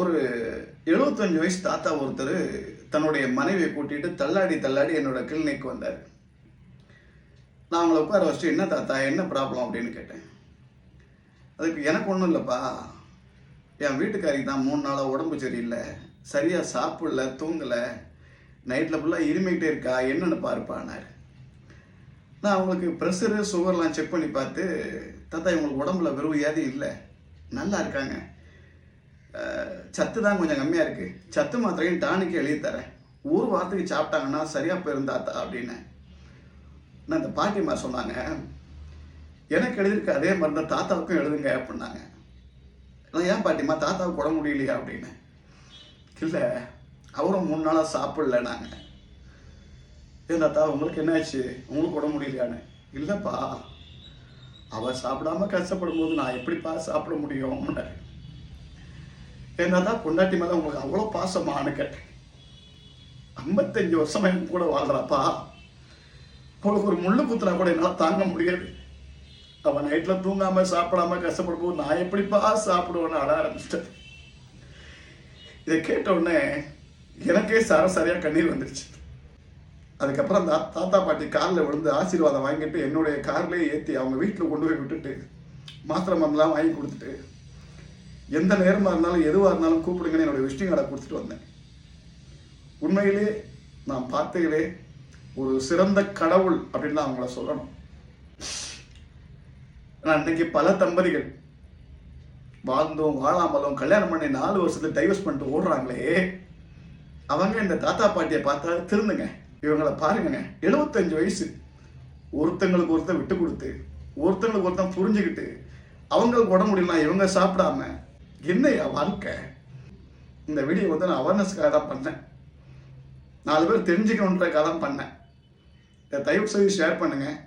ஒரு எழுபத்தஞ்சு வயசு தாத்தா ஒருத்தர் தன்னுடைய மனைவியை கூட்டிட்டு தள்ளாடி தள்ளாடி என்னோட கிளினிக் வந்தார். நான் அவங்கள உட்கார வச்சுட்டு என்ன தாத்தா என்ன ப்ராப்ளம் அப்படின்னு கேட்டேன். அதுக்கு எனக்கு ஒன்றும் இல்லைப்பா. என் வீட்டுக்காரிக்கு தான் மூணு நாளாக உடம்பு சரியில்லை. சரியாக சாப்பிடல தூங்கலை. நைட்டில் ஃபுல்லாக இருமிக்கிட்டே இருக்கா. என்னென்னு பார்ப்பானார் நான் அவங்களுக்கு ப்ரெஷரு சுகர்லாம் செக் பண்ணி பார்த்து தாத்தா இவங்களுக்கு உடம்புல வெறும் வியாதி இல்லை. நல்லா இருக்காங்க. சத்து தான் கொஞ்சம் கம்மியாக இருக்குது சத்து மாத்திரையும் டானிக்கு எழுதி தரேன். ஒரு வாரத்துக்கு சாப்பிட்டாங்கன்னா சரியாக போயிருந்தாத்தா அப்படின்னு. நான் இந்த பாட்டிமா சொன்னாங்க. எனக்கு எழுதியிருக்க அதே மருந்து தாத்தாவுக்கும் எழுதுங்க அப்படின்னாங்க. நான் ஏன் பாட்டிமா தாத்தாவுக்கு உடம்பு முடியலையா அப்படின்னு. இல்லை அவரும் மூணு நாளாக சாப்பிடல நாங்கள் ஏன் தாத்தா உங்களுக்கு என்னாச்சு உங்களுக்கு உடம்பு முடியலையான்னு. இல்லைப்பா அவள் சாப்பிடாம கஷ்டப்படும் போது நான் எப்படிப்பா சாப்பிட முடியும்? அப்படின்னாரு. என்னதான் பொண்டாட்டி மேலே உங்களுக்கு அவ்வளோ பாசமானு கேட்டேன் ஐம்பத்தஞ்சு வருஷமா என் கூட வாழ்றாப்பா அவளுக்கு ஒரு முள்ளு குத்துனா கூட என்னால் தாங்க முடியாது. அவன் நைட்டில் தூங்காம சாப்பிடாம கஷ்டப்படும் போது நான் எப்படிப்பா சாப்பிடுவேன்னு அட ஆரம்பிச்சிட்டேன். இதை கேட்ட உடனே எனக்கே சரசரியா கண்ணீர் வந்துருச்சு. அதுக்கப்புறம் அந்த தாத்தா பாட்டி காலில் விழுந்து ஆசீர்வாதம் வாங்கிட்டு என்னுடைய கார்லேயே ஏற்றி அவங்க வீட்டில் கொண்டு போய் விட்டுட்டு மாத்திரை மருந்தெல்லாம் வாங்கி கொடுத்துட்டு எந்த நேரமாக இருந்தாலும் எதுவாக இருந்தாலும் கூப்பிடுங்கன்னு என்னுடைய விஷ்ணு கார்டை கொடுத்துட்டு வந்தேன். உண்மையிலே நான் பார்த்ததிலே ஒரு சிறந்த கடவுள் அப்படின்னு தான் அவங்கள சொல்லணும். நான் இன்னைக்கு பல தம்பதிகள் வாழ்ந்தோம் வாழாமலும் கல்யாணம் பண்ணி நாலு வருஷத்துல டைவர்ஸ் பண்ணிட்டு ஓடுறாங்களே அவங்க இந்த தாத்தா பாட்டியை பார்த்தா திருந்துங்க. இவங்களை பாருங்க எழுபத்தஞ்சு வயசு. ஒருத்தங்களுக்கு ஒருத்தன் விட்டு கொடுத்து ஒருத்தங்களுக்கு ஒருத்தன் புரிஞ்சுக்கிட்டு அவங்களுக்கு உடம்பு முடியலாம் இவங்க சாப்பிடாம என்னையா வாழ்க்கை? இந்த வீடியோ வந்து நான் அவேர்னஸ்க்காக தான் பண்ணேன். நாலு பேர் தெரிஞ்சுக்கணுன்றக்காக தான் பண்ணேன். இதை தயவு செய்து ஷேர் பண்ணுங்கள்